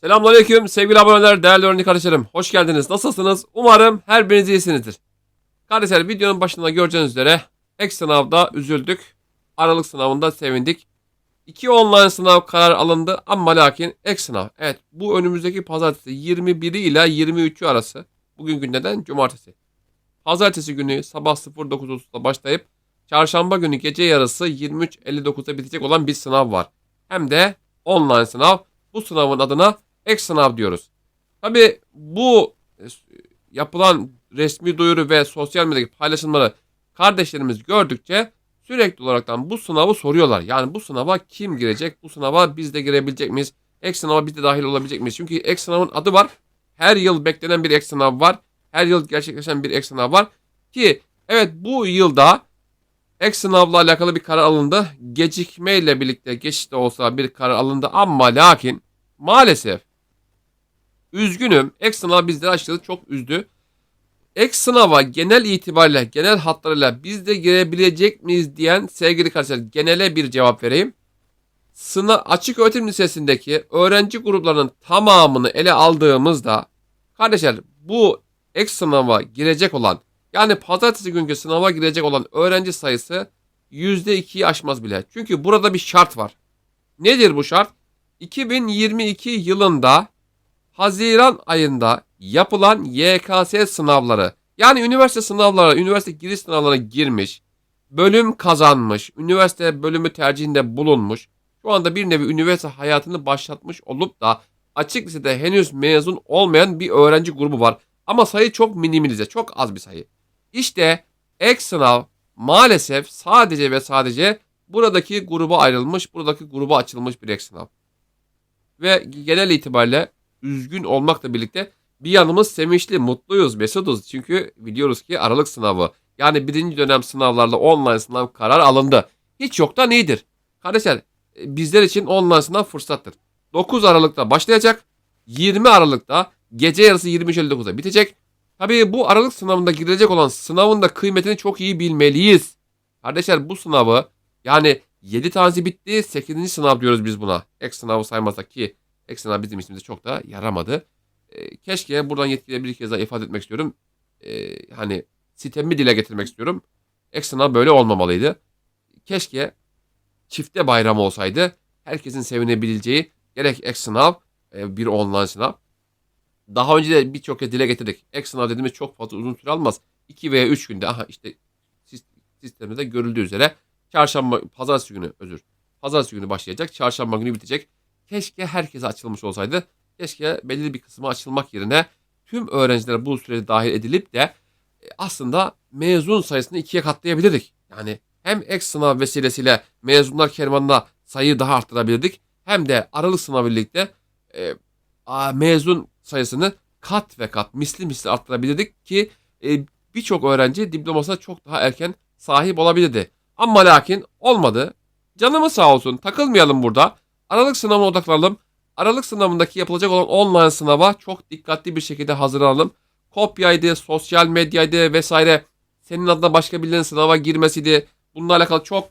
Selamünaleyküm sevgili aboneler, değerli öğrenci kardeşlerim. Hoş geldiniz. Nasılsınız? Umarım her biriniz iyisinizdir. Kardeşler videonun başında göreceğiniz üzere ek sınavda üzüldük. Aralık sınavında sevindik. İki online sınav karar alındı ama lakin ek sınav. Evet bu önümüzdeki pazartesi 21 ile 23'ü arası. Bugün günlerden cumartesi. Pazartesi günü sabah 09.30'da başlayıp çarşamba günü gece yarısı 23.59'da bitecek olan bir sınav var. Hem de online sınav. Bu sınavın adına ek sınav diyoruz. Tabi bu e, yapılan resmi duyuru ve sosyal medyadaki paylaşımları kardeşlerimiz gördükçe sürekli olaraktan bu sınavı soruyorlar. Yani bu sınava kim girecek? Bu sınava biz de girebilecek miyiz? Ek sınava biz de dahil olabilecek miyiz? Çünkü ek sınavın adı var. Her yıl beklenen bir ek sınav var. Her yıl gerçekleşen bir ek sınav var. Ki evet bu yılda ek sınavla alakalı bir karar alındı. Gecikmeyle birlikte geçişte olsa bir karar alındı ama lakin maalesef üzgünüm ek sınav bizleri açıkçası çok üzdü. Ek sınava genel itibariyle genel hatlarıyla biz de girebilecek miyiz diyen sevgili kardeşler genele bir cevap vereyim. Sınav açık öğretim lisesindeki öğrenci gruplarının tamamını ele aldığımızda kardeşler bu ek sınava girecek olan yani pazartesi günkü sınava girecek olan öğrenci sayısı %2'yi aşmaz bile. Çünkü burada bir şart var. Nedir bu şart? 2022 yılında Haziran ayında yapılan YKS sınavları yani üniversite sınavları, üniversite giriş sınavlarına girmiş, bölüm kazanmış, üniversite bölümü tercihinde bulunmuş, şu anda bir nevi üniversite hayatını başlatmış olup da açık lisede henüz mezun olmayan bir öğrenci grubu var. Ama sayı çok minimalize, çok az bir sayı. İşte ek sınav maalesef sadece ve sadece buradaki gruba ayrılmış, buradaki gruba açılmış bir ek sınav. Ve genel itibariyle üzgün olmakla birlikte bir yanımız sevinçli, mutluyuz, mesutuz. Çünkü biliyoruz ki Aralık sınavı yani birinci dönem sınavlarla online sınav karar alındı. Hiç yoktan iyidir. Kardeşler e, bizler için online sınav fırsattır. 9 Aralık'ta başlayacak. 20 Aralık'ta gece yarısı 23.59'da bitecek. Tabii bu Aralık sınavında girilecek olan sınavın da kıymetini çok iyi bilmeliyiz. Kardeşler bu sınavı yani 7 tanesi bitti 8. sınav diyoruz biz buna. Ek sınavı saymazsak ki ek sınav bizim işimize çok da yaramadı. E, keşke buradan yetkiliye bir kez daha ifade etmek istiyorum. E, hani sistemi dile getirmek istiyorum. Ek sınav böyle olmamalıydı. Keşke çifte bayram olsaydı. Herkesin sevinebileceği gerek ek sınav e, bir online sınav. Daha önce de birçok kez dile getirdik. Ek sınav dediğimiz çok fazla uzun süre almaz. 2 veya 3 günde aha işte sis- sistemimizde görüldüğü üzere çarşamba pazartesi günü özür. Pazartesi günü başlayacak. Çarşamba günü bitecek. Keşke herkese açılmış olsaydı. Keşke belirli bir kısmı açılmak yerine tüm öğrencilere bu sürede dahil edilip de e, aslında mezun sayısını ikiye katlayabilirdik. Yani hem ek sınav vesilesiyle mezunlar kervanına sayıyı daha arttırabilirdik. Hem de aralık sınavı birlikte e, mezun sayısını kat ve kat misli misli arttırabilirdik ki e, birçok öğrenci diplomasına çok daha erken sahip olabilirdi. Ama lakin olmadı. Canımız sağ olsun takılmayalım burada. Aralık sınavına odaklanalım. Aralık sınavındaki yapılacak olan online sınava çok dikkatli bir şekilde hazırlanalım. Kopyaydı, sosyal medyaydı vesaire. Senin adına başka birilerinin sınava girmesiydi. Bununla alakalı çok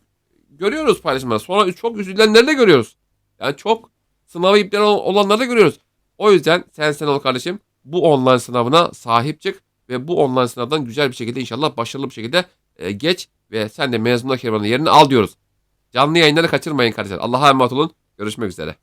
görüyoruz paylaşımları. Sonra çok üzülenleri de görüyoruz. Yani çok sınavı iptal ol- olanları da görüyoruz. O yüzden sen sen ol kardeşim. Bu online sınavına sahip çık ve bu online sınavdan güzel bir şekilde inşallah başarılı bir şekilde e, geç ve sen de mezunlar kervanının yerini al diyoruz. Canlı yayınları kaçırmayın kardeşler. Allah'a emanet olun. Görüşmek üzere.